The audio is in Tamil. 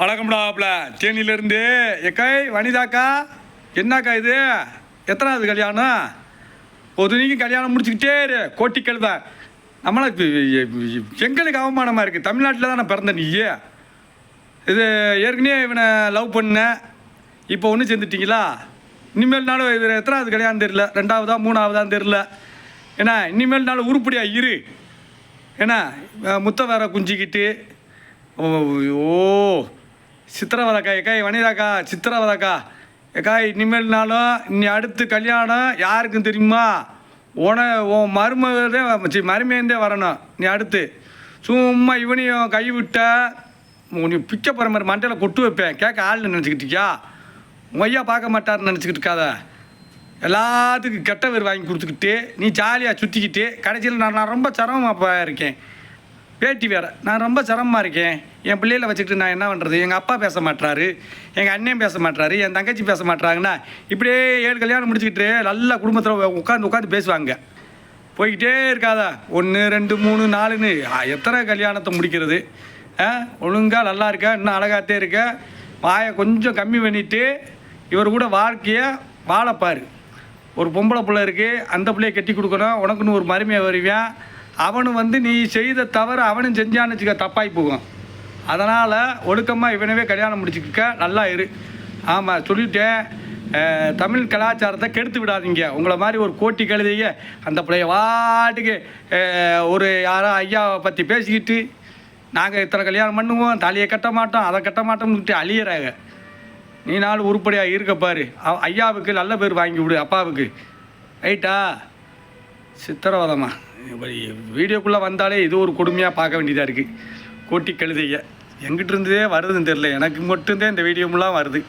வணக்கம்டாப்ல தேனியிலேருந்து எக்காய் வனிதாக்கா. என்னக்கா இது? எத்தனாவது கல்யாணம்? பொதுனிக்கும் கல்யாணம் முடிச்சுக்கிட்டே இரு. கோட்டி கழுத. நம்மளா எங்களுக்கு அவமானமாக இருக்குது தமிழ்நாட்டில் தான் நான் பிறந்த நீ. இது ஏற்கனவே இவனை லவ் பண்ணேன் இப்போ ஒன்று சேர்ந்துட்டீங்களா? இனிமேல்னாலும் இது எத்தனாவது கல்யாணம் தெரில ரெண்டாவதா மூணாவதான்னு தெரில ஏன்னா இனிமேல்னாலும் உருப்படியா இரு. ஏன்னா முத்த வேற குஞ்சிக்கிட்டு. ஓ. சித்திரவதக்கா எக்காய் வனிதாக்கா சித்திரவதக்கா எக்காய் இனிமேல்னாலும் இனி அடுத்து கல்யாணம் யாருக்கும் தெரியுமா? உன உன் மருமகதே சி மருமையந்தே வரணும். நீ அடுத்து. சும்மா இவனையும் கை விட்ட நீ பிச்சை போகிற மாதிரி மண்டையில் கொட்டு வைப்பேன். கேட்க ஆள்னு நினச்சிக்கிட்டியா மொய்யா ஐயா பார்க்க மாட்டாருன்னு நினச்சிக்கிட்டு இருக்காத. எல்லாத்துக்கும் கெட்ட பேர் வாங்கி கொடுத்துக்கிட்டு நீ ஜாலியாக சுற்றிக்கிட்டு கடைசியில் நான் நான் ரொம்ப சிரமமாக இருக்கேன் பேட்டி வேறு. நான் ரொம்ப சிரமமாக இருக்கேன். என் பிள்ளைகளை வச்சுக்கிட்டு நான் என்ன பண்ணுறது எங்கள் அப்பா பேச மாட்டாரு எங்கள் அண்ணன் பேச மாட்டாரு என் தங்கச்சி பேச மாட்டாங்கன்னா இப்படியே ஏழு கல்யாணம் முடிச்சுக்கிட்டு நல்ல குடும்பத்தில் உட்காந்து உட்காந்து பேசுவாங்க. போய்கிட்டே இருக்காதா? ஒன்று ரெண்டு மூணு நாலுன்னு. எத்தனை கல்யாணத்தை முடிக்கிறது? ஆ ஒழுங்காக நல்லா இருக்க? இன்னும் அழகாத்தே இருக்க? வாயை கொஞ்சம் கம்மி பண்ணிவிட்டு இவர் கூட வாழ்க்கையை வாழப்பார். ஒரு பொம்பளை பிள்ளை இருக்குது அந்த பிள்ளைய கட்டி கொடுக்கணும். உனக்குன்னு ஒரு மருமையை வருவேன் அவனு வந்து நீ செய்த தவறு அவனும் செஞ்சான்னு வச்சுக்க தப்பாகி போகும். அதனால் ஒழுக்கமாக இவனவே கல்யாணம் முடிச்சுக்க நல்லா இரு. ஆமாம் சொல்லிட்டேன். தமிழ் கலாச்சாரத்தை கெடுத்து விடாதீங்க. உங்களை மாதிரி ஒரு கோட்டி கழுதைய அந்த பிள்ளைய வாட்டுக்கு ஒரு யாரோ ஐயாவை பற்றி பேசிக்கிட்டு நாங்கள் இத்தனை கல்யாணம் பண்ணுவோம் தலையை கட்ட மாட்டோம் அதை கட்ட மாட்டோம்னுட்டு அழியிறாங்க. நீ நாள் உருப்படியாக இருக்க பாரு. அவ- ஐயாவுக்கு நல்ல பேர் வாங்கி விடு அப்பாவுக்கு. ரைட்டா? சித்திரவதமா. வீடியோக்குள்ளே வந்தாலே இது ஒரு கொடுமையாக பார்க்க வேண்டியதாக இருக்குது கோட்டி கழுதைய. எங்கிட்டிருந்தே வருதுன்னு தெரில எனக்கு மட்டும்தான் இந்த வீடியோமெல்லாம் வருது.